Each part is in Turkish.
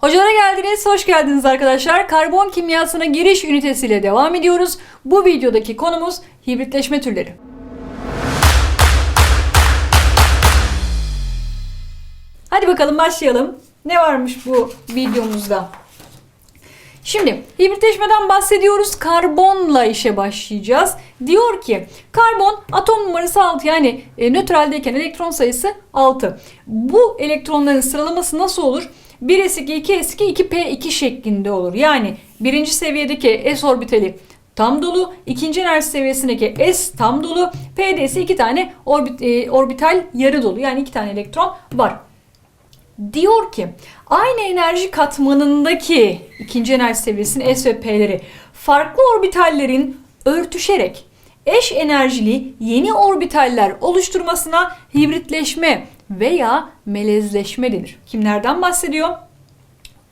Hocalara geldiniz, hoş geldiniz arkadaşlar. Karbon kimyasına giriş ünitesiyle devam ediyoruz. Bu videodaki konumuz hibritleşme türleri. Hadi bakalım başlayalım. Ne varmış bu videomuzda? Şimdi hibritleşmeden bahsediyoruz. Karbonla işe başlayacağız. Diyor ki karbon atom numarası 6 yani e, nötraldeyken elektron sayısı 6. Bu elektronların sıralaması nasıl olur? 1s2, 2s2, 2p2 şeklinde olur. Yani birinci seviyedeki s orbitali tam dolu, ikinci enerji seviyesindeki s tam dolu, p'de ise iki tane orbit, e, orbital yarı dolu. Yani iki tane elektron var. Diyor ki aynı enerji katmanındaki ikinci enerji seviyesinin S ve P'leri farklı orbitallerin örtüşerek eş enerjili yeni orbitaller oluşturmasına hibritleşme veya melezleşme denir. Kimlerden bahsediyor?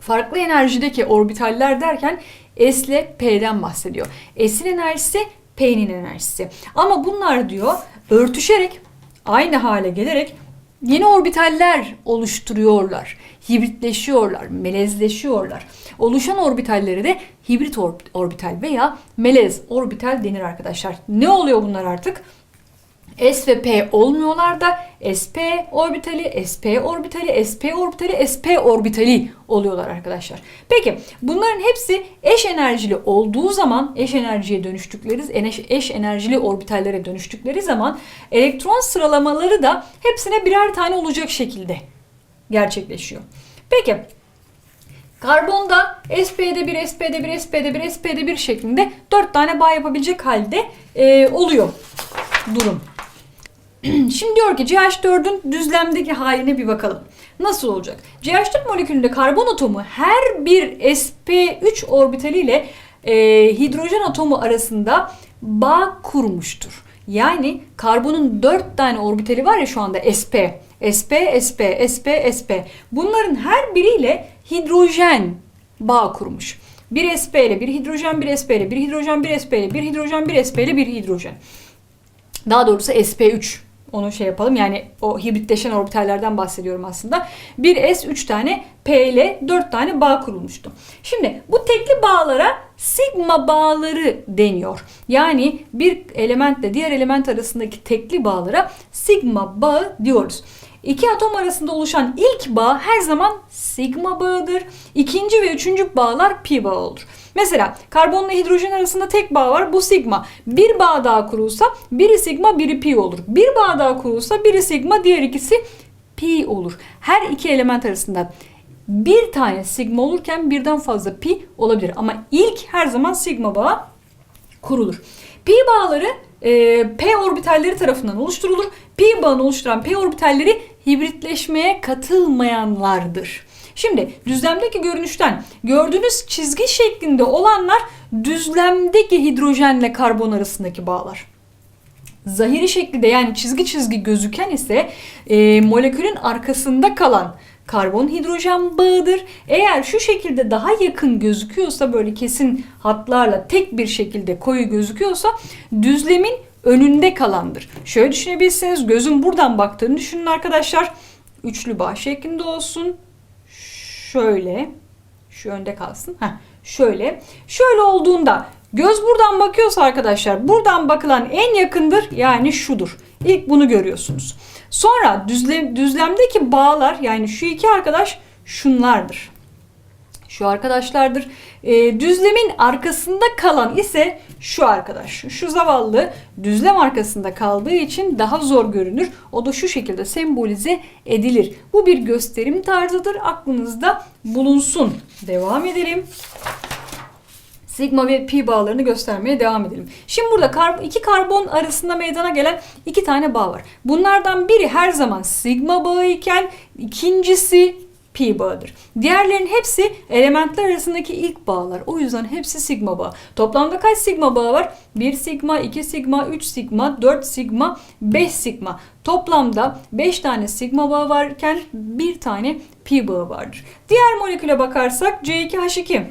Farklı enerjideki orbitaller derken S ile P'den bahsediyor. S'in enerjisi P'nin enerjisi. Ama bunlar diyor örtüşerek aynı hale gelerek yeni orbitaller oluşturuyorlar. Hibritleşiyorlar, melezleşiyorlar. Oluşan orbitalleri de hibrit or- orbital veya melez orbital denir arkadaşlar. Ne oluyor bunlar artık? S ve P olmuyorlar da sp orbitali, sp orbitali, sp orbitali, sp orbitali oluyorlar arkadaşlar. Peki bunların hepsi eş enerjili olduğu zaman eş enerjiye dönüştükleri, eş, enerjili orbitallere dönüştükleri zaman elektron sıralamaları da hepsine birer tane olacak şekilde gerçekleşiyor. Peki Karbonda SP'de bir, SP'de bir, SP'de bir, SP'de bir şeklinde 4 tane bağ yapabilecek halde e, oluyor durum. Şimdi diyor ki CH4'ün düzlemdeki haline bir bakalım. Nasıl olacak? CH4 molekülünde karbon atomu her bir sp3 orbitaliyle e, hidrojen atomu arasında bağ kurmuştur. Yani karbonun 4 tane orbitali var ya şu anda sp. sp, sp, sp, sp. Bunların her biriyle hidrojen bağ kurmuş. Bir sp ile bir hidrojen, bir sp ile bir hidrojen, bir sp ile bir hidrojen, bir sp ile bir hidrojen. Daha doğrusu sp3 onu şey yapalım yani o hibritleşen orbitallerden bahsediyorum aslında. Bir S 3 tane P ile 4 tane bağ kurulmuştu. Şimdi bu tekli bağlara sigma bağları deniyor. Yani bir elementle diğer element arasındaki tekli bağlara sigma bağı diyoruz. İki atom arasında oluşan ilk bağ her zaman sigma bağıdır. İkinci ve üçüncü bağlar pi bağı olur. Mesela karbonla hidrojen arasında tek bağ var bu sigma. Bir bağ daha kurulsa biri sigma biri pi olur. Bir bağ daha kurulsa biri sigma diğer ikisi pi olur. Her iki element arasında bir tane sigma olurken birden fazla pi olabilir. Ama ilk her zaman sigma bağı kurulur. Pi bağları e, p orbitalleri tarafından oluşturulur. Pi bağını oluşturan p orbitalleri hibritleşmeye katılmayanlardır. Şimdi düzlemdeki görünüşten gördüğünüz çizgi şeklinde olanlar düzlemdeki hidrojenle karbon arasındaki bağlar. Zahiri şekilde yani çizgi çizgi gözüken ise e, molekülün arkasında kalan karbon hidrojen bağıdır. Eğer şu şekilde daha yakın gözüküyorsa böyle kesin hatlarla tek bir şekilde koyu gözüküyorsa düzlemin önünde kalandır. Şöyle düşünebilirsiniz gözün buradan baktığını düşünün arkadaşlar. Üçlü bağ şeklinde olsun. Şöyle. Şu önde kalsın. Heh, şöyle. Şöyle olduğunda göz buradan bakıyorsa arkadaşlar buradan bakılan en yakındır yani şudur. İlk bunu görüyorsunuz. Sonra düzlem, düzlemdeki bağlar yani şu iki arkadaş şunlardır. Şu arkadaşlardır. E, düzlemin arkasında kalan ise şu arkadaş. Şu zavallı düzlem arkasında kaldığı için daha zor görünür. O da şu şekilde sembolize edilir. Bu bir gösterim tarzıdır. Aklınızda bulunsun. Devam edelim. Sigma ve pi bağlarını göstermeye devam edelim. Şimdi burada kar iki karbon arasında meydana gelen iki tane bağ var. Bunlardan biri her zaman sigma bağı iken ikincisi pi bağıdır. Diğerlerin hepsi elementler arasındaki ilk bağlar. O yüzden hepsi sigma bağı. Toplamda kaç sigma bağı var? 1 sigma, 2 sigma, 3 sigma, 4 sigma, 5 sigma. Toplamda 5 tane sigma bağı varken bir tane pi bağı vardır. Diğer moleküle bakarsak C2H2.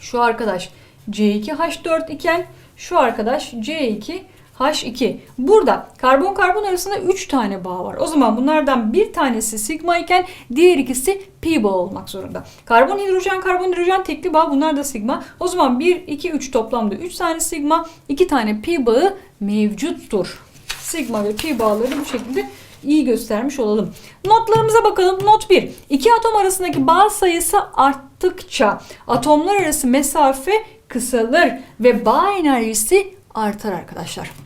Şu arkadaş C2H4 iken şu arkadaş C2 H2. Burada karbon karbon arasında 3 tane bağ var. O zaman bunlardan bir tanesi sigma iken diğer ikisi pi bağ olmak zorunda. Karbon hidrojen karbon hidrojen tekli bağ bunlar da sigma. O zaman 1 2 3 toplamda 3 tane sigma, 2 tane pi bağı mevcuttur. Sigma ve pi bağları bu şekilde iyi göstermiş olalım. Notlarımıza bakalım. Not 1. İki atom arasındaki bağ sayısı arttıkça atomlar arası mesafe kısalır ve bağ enerjisi artar arkadaşlar.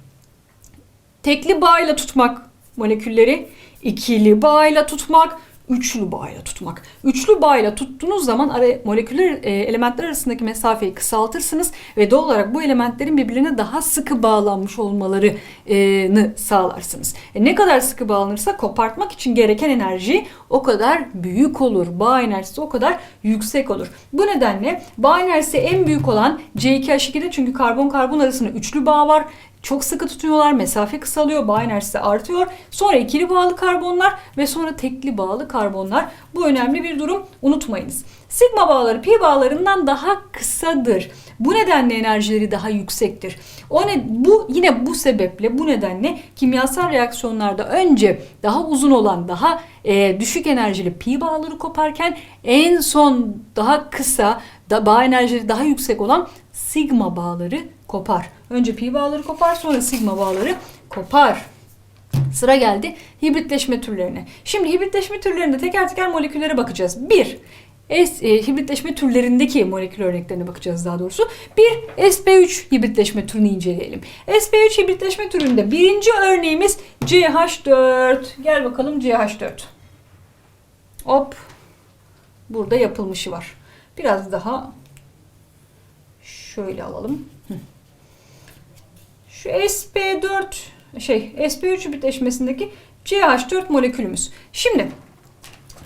Tekli bağıyla tutmak molekülleri, ikili bağıyla tutmak, üçlü bağıyla tutmak. Üçlü bağıyla tuttuğunuz zaman ara, moleküler e, elementler arasındaki mesafeyi kısaltırsınız ve doğal olarak bu elementlerin birbirine daha sıkı bağlanmış olmalarını sağlarsınız. E, ne kadar sıkı bağlanırsa kopartmak için gereken enerji o kadar büyük olur. Bağ enerjisi o kadar yüksek olur. Bu nedenle bağ enerjisi en büyük olan C2H2'de çünkü karbon karbon arasında üçlü bağ var. Çok sıkı tutuyorlar, mesafe kısalıyor, bağ enerjisi artıyor. Sonra ikili bağlı karbonlar ve sonra tekli bağlı karbonlar. Bu önemli bir durum, unutmayınız. Sigma bağları pi bağlarından daha kısadır. Bu nedenle enerjileri daha yüksektir. O ne, bu yine bu sebeple bu nedenle kimyasal reaksiyonlarda önce daha uzun olan daha e, düşük enerjili pi bağları koparken en son daha kısa da bağ enerjileri daha yüksek olan sigma bağları kopar. Önce pi bağları kopar sonra sigma bağları kopar. Sıra geldi hibritleşme türlerine. Şimdi hibritleşme türlerinde teker teker moleküllere bakacağız. Bir, S, e, hibritleşme türlerindeki molekül örneklerine bakacağız daha doğrusu. Bir sp3 hibritleşme türünü inceleyelim. sp3 hibritleşme türünde birinci örneğimiz CH4. Gel bakalım CH4. Hop. Burada yapılmışı var. Biraz daha şöyle alalım. Şu sp4 şey sp3 hibritleşmesindeki CH4 molekülümüz. Şimdi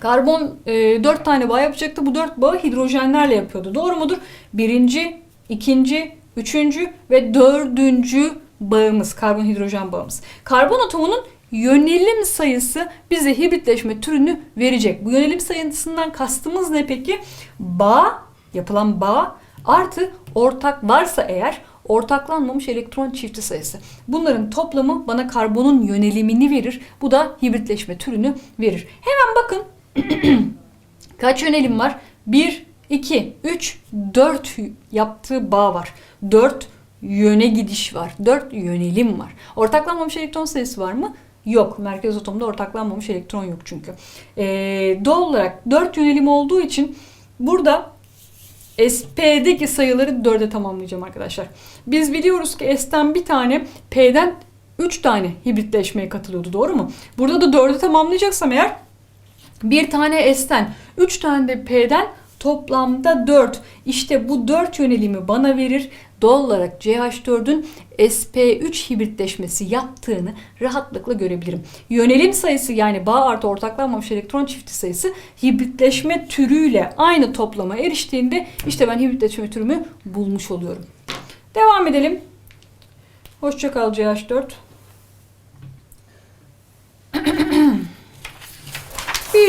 Karbon e, 4 tane bağ yapacaktı. Bu 4 bağı hidrojenlerle yapıyordu. Doğru mudur? Birinci, ikinci, üçüncü ve dördüncü bağımız. Karbon hidrojen bağımız. Karbon atomunun yönelim sayısı bize hibritleşme türünü verecek. Bu yönelim sayısından kastımız ne peki? Bağ, yapılan bağ artı ortak varsa eğer ortaklanmamış elektron çifti sayısı. Bunların toplamı bana karbonun yönelimini verir. Bu da hibritleşme türünü verir. Hemen bakın Kaç yönelim var? 1, 2, 3, 4 yaptığı bağ var. 4 yöne gidiş var. 4 yönelim var. Ortaklanmamış elektron sayısı var mı? Yok. Merkez atomda ortaklanmamış elektron yok çünkü. Ee, doğal olarak 4 yönelim olduğu için burada SP'deki sayıları 4'e tamamlayacağım arkadaşlar. Biz biliyoruz ki S'ten bir tane, P'den 3 tane hibritleşmeye katılıyordu. Doğru mu? Burada da 4'e tamamlayacaksam eğer bir tane S'ten, 3 tane de P'den toplamda 4. İşte bu 4 yönelimi bana verir. Doğal olarak CH4'ün sp3 hibritleşmesi yaptığını rahatlıkla görebilirim. Yönelim sayısı yani bağ artı ortaklanmamış elektron çifti sayısı hibritleşme türüyle aynı toplama eriştiğinde işte ben hibritleşme türümü bulmuş oluyorum. Devam edelim. Hoşçakal CH4.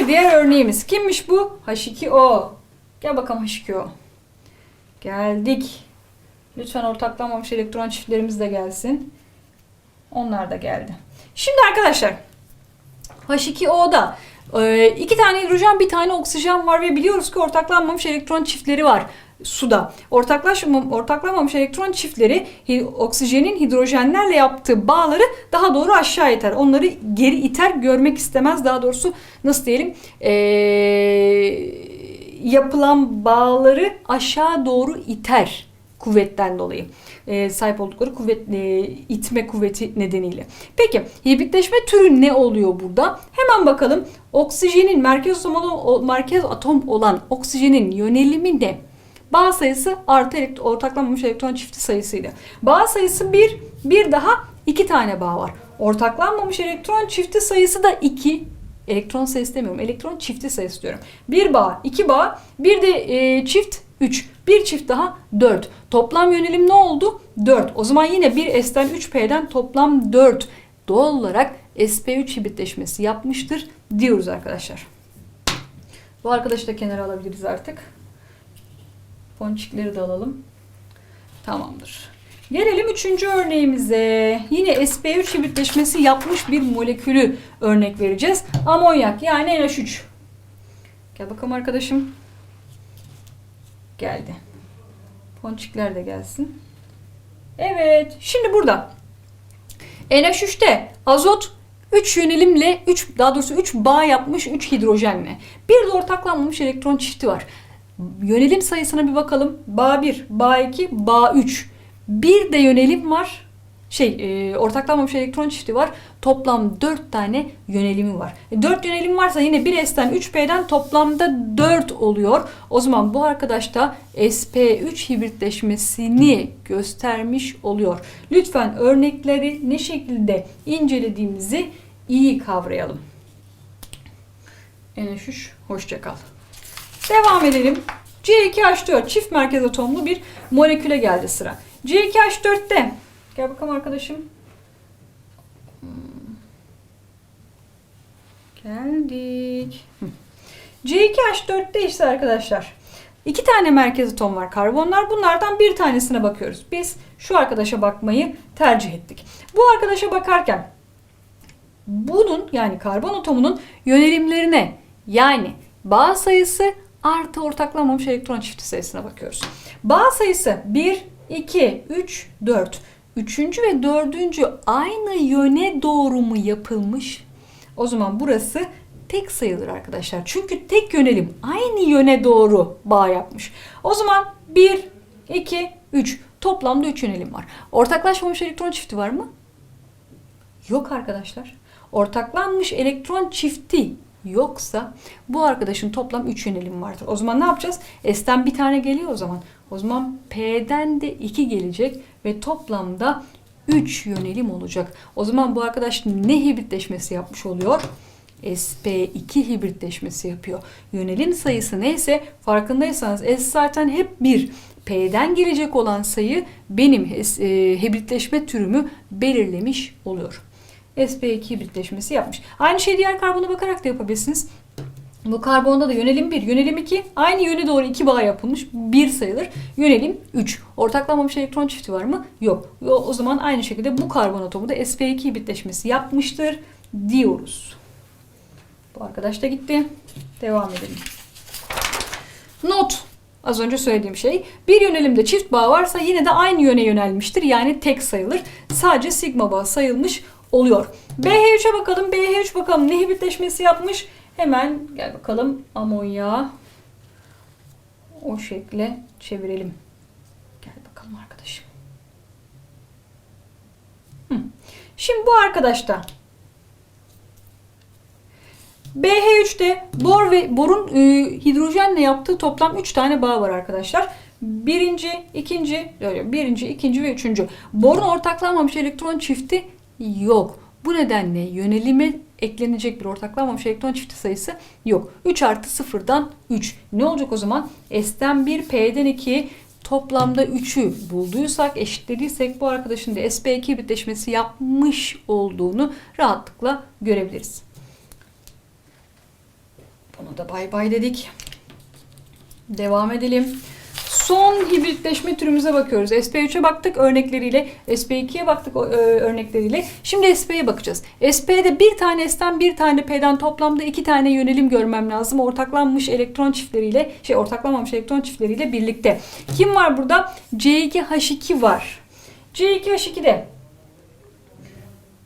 Diğer örneğimiz. Kimmiş bu? H2O. Gel bakalım H2O. Geldik. Lütfen ortaklanmamış elektron çiftlerimiz de gelsin. Onlar da geldi. Şimdi arkadaşlar H2O'da e, iki tane hidrojen bir tane oksijen var ve biliyoruz ki ortaklanmamış elektron çiftleri var suda. Ortaklaşmam, ortaklanmamış elektron çiftleri oksijenin hidrojenlerle yaptığı bağları daha doğru aşağı iter. Onları geri iter görmek istemez. Daha doğrusu nasıl diyelim ee, yapılan bağları aşağı doğru iter kuvvetten dolayı e, sahip oldukları kuvvet e, itme kuvveti nedeniyle. Peki hibritleşme türü ne oluyor burada? Hemen bakalım. Oksijenin merkez merkez atom olan oksijenin yönelimi ne? Bağ sayısı artı elektron, ortaklanmamış elektron çifti sayısıydı. Bağ sayısı 1, bir daha 2 tane bağ var. Ortaklanmamış elektron çifti sayısı da 2. Elektron sayısı demiyorum. Elektron çifti sayısı diyorum. Bir bağ, iki bağ, bir de e, çift 3. Bir çift daha 4. Toplam yönelim ne oldu? 4. O zaman yine bir S'ten 3P'den toplam 4. Doğal olarak SP3 hibritleşmesi yapmıştır diyoruz arkadaşlar. Bu arkadaşı da kenara alabiliriz artık. Ponçikleri de alalım. Tamamdır. Gelelim üçüncü örneğimize. Yine sp3 hibritleşmesi yapmış bir molekülü örnek vereceğiz. Amonyak yani NH3. Gel bakalım arkadaşım. Geldi. Ponçikler de gelsin. Evet. Şimdi burada. NH3'te azot 3 yönelimle 3 daha doğrusu 3 bağ yapmış 3 hidrojenle. Bir de ortaklanmamış elektron çifti var. Yönelim sayısına bir bakalım. Bağ 1, bağ 2, bağ 3. Bir de yönelim var. Şey, e, ortaklanmamış elektron çifti var. Toplam 4 tane yönelimi var. E, 4 yönelim varsa yine 1S'ten 3P'den toplamda 4 oluyor. O zaman bu arkadaş da sp3 hibritleşmesini göstermiş oluyor. Lütfen örnekleri ne şekilde incelediğimizi iyi kavrayalım. NH3 hoşça kal. Devam edelim. C2H4 çift merkez atomlu bir moleküle geldi sıra. C2H4'te gel bakalım arkadaşım. Geldik. Hı. C2H4'te işte arkadaşlar iki tane merkez atom var karbonlar. Bunlardan bir tanesine bakıyoruz. Biz şu arkadaşa bakmayı tercih ettik. Bu arkadaşa bakarken bunun yani karbon atomunun yönelimlerine yani bağ sayısı artı ortaklanmamış elektron çifti sayısına bakıyoruz. Bağ sayısı 1, 2, 3, 4. Üçüncü ve dördüncü aynı yöne doğru mu yapılmış? O zaman burası tek sayılır arkadaşlar. Çünkü tek yönelim aynı yöne doğru bağ yapmış. O zaman 1, 2, 3 toplamda 3 yönelim var. Ortaklaşmamış elektron çifti var mı? Yok arkadaşlar. Ortaklanmış elektron çifti yoksa bu arkadaşın toplam 3 yönelim vardır. O zaman ne yapacağız? S'ten bir tane geliyor o zaman. O zaman P'den de 2 gelecek ve toplamda 3 yönelim olacak. O zaman bu arkadaş ne hibritleşmesi yapmış oluyor? SP2 hibritleşmesi yapıyor. Yönelim sayısı neyse farkındaysanız S zaten hep 1. P'den gelecek olan sayı benim e, hibritleşme türümü belirlemiş oluyor. SP2 hibritleşmesi yapmış. Aynı şeyi diğer karbona bakarak da yapabilirsiniz. Bu karbonda da yönelim 1, yönelim 2. Aynı yöne doğru 2 bağ yapılmış. 1 sayılır. Yönelim 3. Ortaklanmamış elektron çifti var mı? Yok. O zaman aynı şekilde bu karbon atomu da sp2 hibritleşmesi yapmıştır diyoruz. Bu arkadaş da gitti. Devam edelim. Not. Az önce söylediğim şey. Bir yönelimde çift bağ varsa yine de aynı yöne yönelmiştir. Yani tek sayılır. Sadece sigma bağ sayılmış oluyor. BH3'e bakalım. BH3 bakalım ne hibritleşmesi yapmış? Hemen gel bakalım amonya o şekle çevirelim. Gel bakalım arkadaşım. Şimdi bu arkadaşta BH3'te bor ve borun e, hidrojenle yaptığı toplam 3 tane bağ var arkadaşlar. Birinci, ikinci, birinci, ikinci ve üçüncü. Borun ortaklanmamış elektron çifti yok. Bu nedenle yönelime eklenecek bir ortaklanmamış elektron çifti sayısı yok. 3 artı 0'dan 3. Ne olacak o zaman? S'ten 1, P'den 2 toplamda 3'ü bulduysak, eşitlediysek bu arkadaşın da SP2 bitleşmesi yapmış olduğunu rahatlıkla görebiliriz. Buna da bay bay dedik. Devam edelim. Son hibritleşme türümüze bakıyoruz. SP3'e baktık örnekleriyle, SP2'ye baktık örnekleriyle. Şimdi SP'ye bakacağız. SP'de bir tane S'ten bir tane P'den toplamda iki tane yönelim görmem lazım. Ortaklanmış elektron çiftleriyle, şey ortaklanmamış elektron çiftleriyle birlikte. Kim var burada? C2H2 var. C2H2'de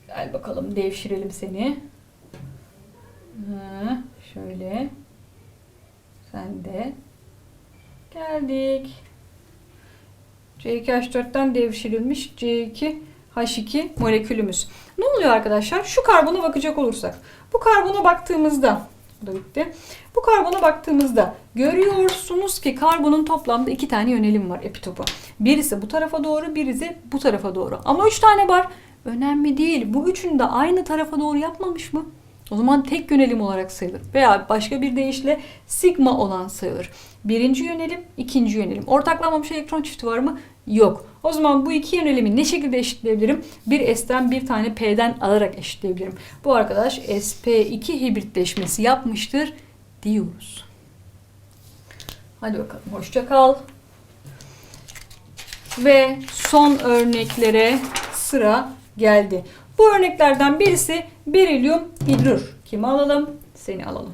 Gel bakalım devşirelim seni. Ha, şöyle. Sen de Geldik. C2H4'ten devşirilmiş C2H2 molekülümüz. Ne oluyor arkadaşlar? Şu karbona bakacak olursak. Bu karbona baktığımızda bu da bitti. Bu karbona baktığımızda görüyorsunuz ki karbonun toplamda iki tane yönelim var epitopu. Birisi bu tarafa doğru, birisi bu tarafa doğru. Ama üç tane var. Önemli değil. Bu üçünü de aynı tarafa doğru yapmamış mı? O zaman tek yönelim olarak sayılır. Veya başka bir deyişle sigma olan sayılır. Birinci yönelim, ikinci yönelim. Ortaklanmamış elektron çifti var mı? Yok. O zaman bu iki yönelimi ne şekilde eşitleyebilirim? Bir S'ten bir tane P'den alarak eşitleyebilirim. Bu arkadaş SP2 hibritleşmesi yapmıştır diyoruz. Hadi bakalım. Hoşça kal. Ve son örneklere sıra geldi. Bu örneklerden birisi berilyum hidrür. Kimi alalım? Seni alalım.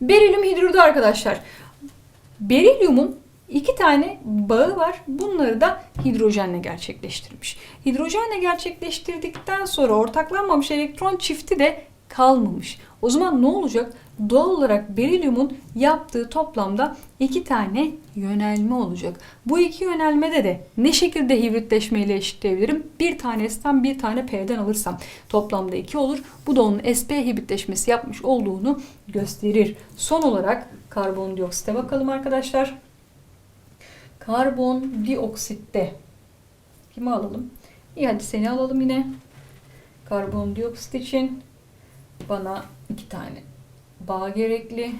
Berilyum hidrürde arkadaşlar. Berilyumun iki tane bağı var. Bunları da hidrojenle gerçekleştirmiş. Hidrojenle gerçekleştirdikten sonra ortaklanmamış elektron çifti de kalmamış. O zaman ne olacak? Doğal olarak berilyumun yaptığı toplamda iki tane yönelme olacak. Bu iki yönelmede de ne şekilde hibritleşmeyle eşitleyebilirim? Bir tane S'ten bir tane P'den alırsam toplamda iki olur. Bu da onun SP hibritleşmesi yapmış olduğunu gösterir. Son olarak karbondioksite bakalım arkadaşlar. Karbondioksitte kimi alalım? İyi hadi seni alalım yine. Karbondioksit için bana iki tane bağ gerekli.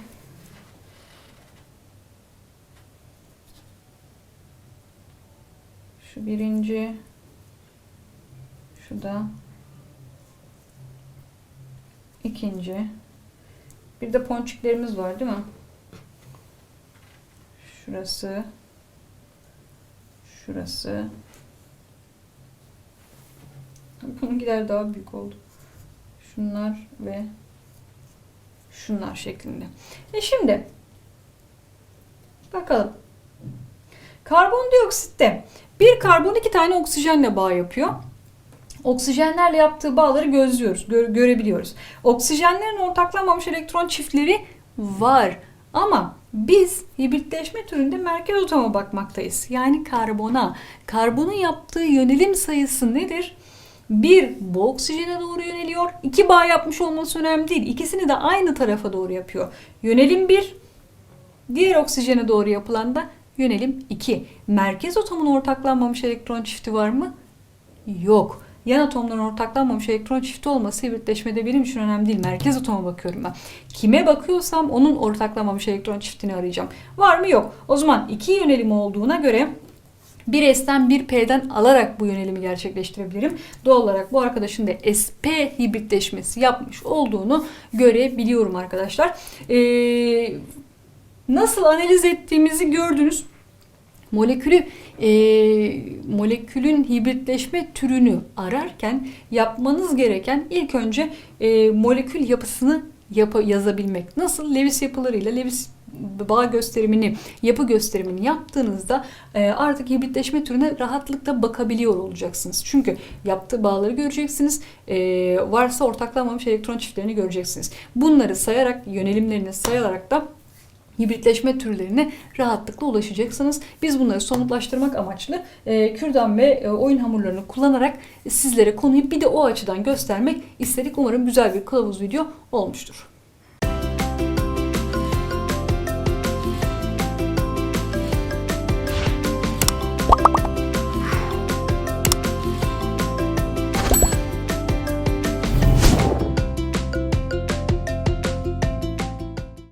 Şu birinci. Şu da ikinci. Bir de ponçiklerimiz var değil mi? Şurası. Şurası. Bununkiler daha büyük oldu. Şunlar ve şunlar şeklinde. E şimdi bakalım. Karbondioksitte bir karbon iki tane oksijenle bağ yapıyor. Oksijenlerle yaptığı bağları gözlüyoruz, gö- görebiliyoruz. Oksijenlerin ortaklanmamış elektron çiftleri var. Ama biz hibritleşme türünde merkez atoma bakmaktayız. Yani karbona. Karbonun yaptığı yönelim sayısı nedir? Bir bu oksijene doğru yöneliyor. İki bağ yapmış olması önemli değil. İkisini de aynı tarafa doğru yapıyor. Yönelim bir, diğer oksijene doğru yapılan da yönelim 2. Merkez atomun ortaklanmamış elektron çifti var mı? Yok. Yan atomların ortaklanmamış elektron çifti olması hibritleşmede benim için önemli değil. Merkez atoma bakıyorum ben. Kime bakıyorsam onun ortaklanmamış elektron çiftini arayacağım. Var mı? Yok. O zaman iki yönelim olduğuna göre bir S'ten bir P'den alarak bu yönelimi gerçekleştirebilirim. Doğal olarak bu arkadaşın da SP hibritleşmesi yapmış olduğunu görebiliyorum arkadaşlar. Ee, nasıl analiz ettiğimizi gördünüz. Molekülü e, molekülün hibritleşme türünü ararken yapmanız gereken ilk önce e, molekül yapısını yapa, yazabilmek. Nasıl Lewis yapılarıyla Lewis bağ gösterimini, yapı gösterimini yaptığınızda e, artık hibritleşme türüne rahatlıkla bakabiliyor olacaksınız. Çünkü yaptığı bağları göreceksiniz. E, varsa ortaklanmamış elektron çiftlerini göreceksiniz. Bunları sayarak, yönelimlerini sayarak da hibritleşme türlerine rahatlıkla ulaşacaksınız. Biz bunları somutlaştırmak amaçlı e, kürdan ve e, oyun hamurlarını kullanarak sizlere konuyu bir de o açıdan göstermek istedik. Umarım güzel bir kılavuz video olmuştur.